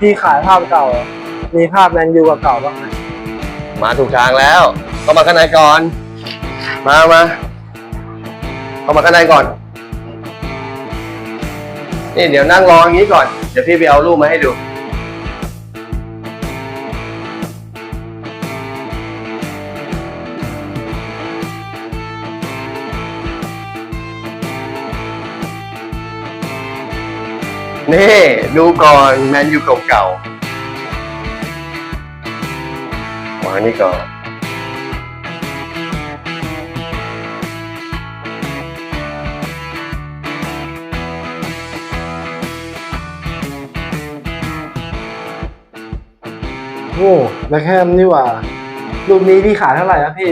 พี่ขายภาพเก่า มีภาพแมนยูกับเก่าบ้างไหมมาถูกทางแล้ว เข้ามาข้างในก่อน มามาเข้ามาข้างในก่อน นี่เดี๋ยวนั่งรออย่างนี้ก่อน เดี๋ยวพี่ไปเอารูปมาให้ดู นี่ ดูก่อนแมนยูเก่าๆวางนี่ก่อนโอ้แบ็คแฮมนี่หว่า รูปนี้พี่ขายเท่าไหร่นะพี่